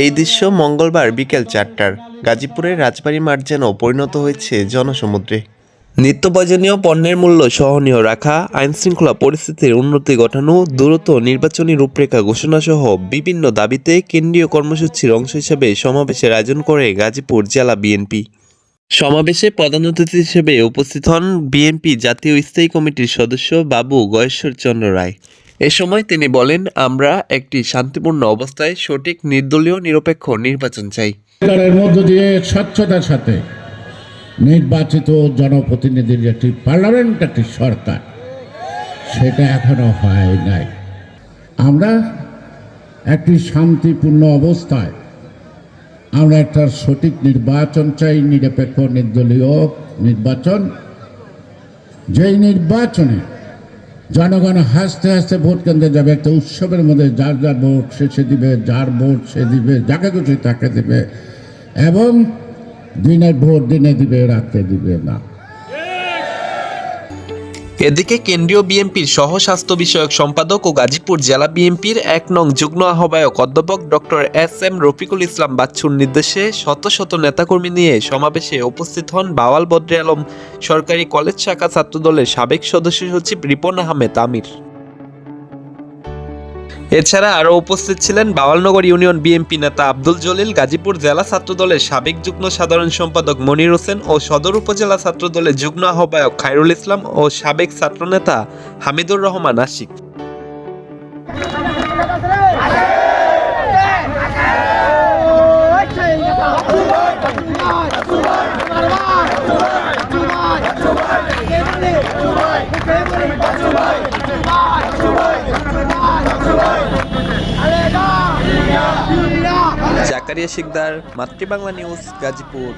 এই দৃশ্য মঙ্গলবার বিকেল চারটার। গাজীপুরের রাজবাড়ী মাঠ যেন পরিণত হয়েছে জনসমুদ্রে। নিত্য প্রয়োজনীয় পণ্যের মূল্য সহনীয় রাখা, আইনশৃঙ্খলা পরিস্থিতির উন্নতি ঘটানো, দ্রুত নির্বাচনী রূপরেখা ঘোষণা সহ বিভিন্ন দাবিতে কেন্দ্রীয় কর্মসূচির অংশ হিসেবে সমাবেশের আয়োজন করে গাজীপুর জেলা বিএনপি। সমাবেশে প্রধান অতিথি হিসেবে উপস্থিত হন বিএনপি জাতীয় স্থায়ী কমিটির সদস্য বাবু গয়েশ্বর চন্দ্র রায়। এ সময় তিনি বলেন, আমরা একটি শান্তিপূর্ণ অবস্থায় সঠিক, নির্দলীয়, নিরপেক্ষ নির্বাচন চাই। মধ্য দিয়ে স্বচ্ছতার সাথে নির্বাচিত জনপ্রতিনিধির একটি পার্লামেন্ট, একটি সরকার, সেটা এখনও হয় নাই। আমরা একটি শান্তিপূর্ণ অবস্থায়, আমরা একটা সঠিক নির্বাচন চাই, নিরপেক্ষ, নির্দলীয় নির্বাচন। যেই নির্বাচনে জনগণ হাসতে হাসতে ভোট কেন্দ্রে যাবে। একটা উৎসবের মধ্যে যার যার ভোট সে সে দিবে, যার ভোট সে দিবে, যাকে কিছু তাকে দিবে। এবং দিনের ভোট দিনে দিবে রাত্রে দিবে না। এদিকে কেন্দ্রীয় বিএনপির সহ স্বাস্থ্য বিষয়ক সম্পাদক ও গাজীপুর জেলা বিএনপির এক নং যুগ্ম আহ্বায়ক অধ্যাপক doctor S M Rafiqul Islam বাচ্চুর নির্দেশে শত শত নেতাকর্মী নিয়ে সমাবেশে উপস্থিত হন বাওয়াল বদ্রে আলম সরকারি কলেজ শাখা ছাত্রদলের সাবেক সদস্য সচিব রিপন আহমেদ আমির। এছাড়া আরও উপস্থিত ছিলেন বাওয়ালনগর ইউনিয়ন বিএনপি নেতা আব্দুল জলিল, গাজীপুর জেলা ছাত্রদলের সাবেক যুগ্ম সাধারণ সম্পাদক মনির হোসেন ও সদর উপজেলা ছাত্রদলের যুগ্ম আহ্বায়ক খায়রুল ইসলাম ও সাবেক ছাত্রনেতা হামিদুর রহমান আশিক। জাকারিয়া শিকদার মাতৃবাংলা নিউজ গাজীপুর।